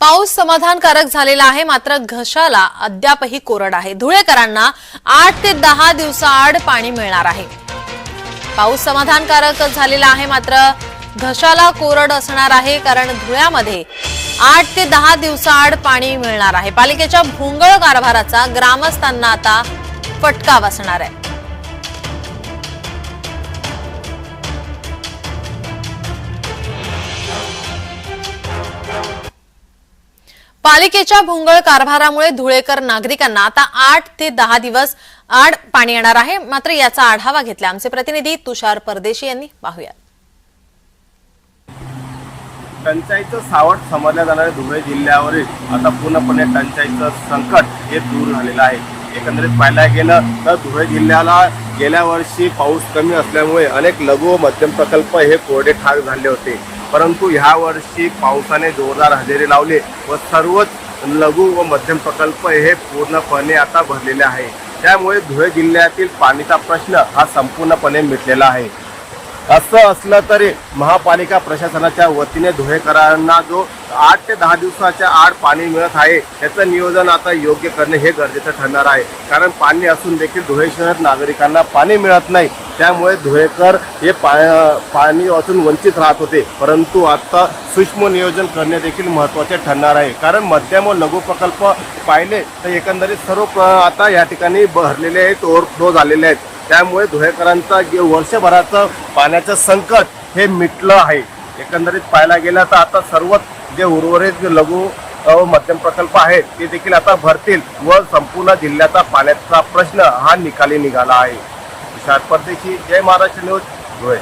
पाऊस समाधानकारक झालेला आहे मात्र घशाला अद्यापही कोरड आहे. धुळेकरांना आठ ते दहा दिवसाआड पाणी मिळणार आहे. पाऊस समाधानकारक झालेला आहे मात्र घशाला कोरड असणार आहे कारण धुळ्यामध्ये आठ ते दहा दिवसाआड पाणी मिळणार आहे. पालिकेच्या भोंगळ कारभाराचा ग्रामस्थांना आता फटका बसणार आहे. पालिकेच्या भोंगळ कारभारामुळे धुळेकर नागरिकांना आता आठ ते दहा दिवस आड पाणी येणार आहे. मात्र याचा आढावा घेतला आमचे प्रतिनिधी तुषार परदेशी यांनी. पाहूया टंचाईचं सावट समजल्या जाणाऱ्या धुळे जिल्ह्यावरील आता पूर्णपणे टंचाईचं संकट हे दूर झालेलं आहे. एकंदरीत पाहायला गेलं तर धुळे जिल्ह्याला गेल्या वर्षी पाऊस कमी असल्यामुळे अनेक लघु व मध्यम प्रकल्प हे कोरडे ठार झाले होते. परंतु ह्या वर्षी पावसाने जोरदार हजेरी लावले व सर्वच लघु व मध्यम प्रकल्प हे पूर्णपणे आता भरलेले आहे. त्यामुळे धुळे जिल्ह्यातील पाणीचा प्रश्न हा संपूर्णपणे मिटलेला आहे. असं असलं तरी महापालिका प्रशासनाच्या वतीने धुळेकरांना जो आठ ते दहा दिवसाच्या आड पाणी मिळत आहे त्याचं नियोजन आता योग्य करणे हे गरजेचं ठरणार आहे. कारण पाणी असून देखील धुळे शहरात नागरिकांना पाणी मिळत नाही. त्यामुळे धुळेकर हे पा पाणी वाचून वंचित राहत होते. परंतु आता सूक्ष्म नियोजन करणे देखील महत्त्वाचे ठरणार आहे. कारण मध्यम व लघु प्रकल्प पाहिले तर एकंदरीत सर्व आता या ठिकाणी भरलेले आहेत ओव्हरफ्लो झालेले आहेत. त्यामुळे धुळेकरांचा जे वर्षभराचं पाण्याचं संकट हे मिटलं आहे. एकंदरीत पाहायला गेलं तर आता सर्वच जे उर्वरित जे लघु मध्यम प्रकल्प आहेत ते देखील आता भरतील व संपूर्ण जिल्ह्याचा पाण्याचा प्रश्न हा निकाली निघाला आहे. विशाल परदेशी जय महाराष्ट्र न्यूज धुळे.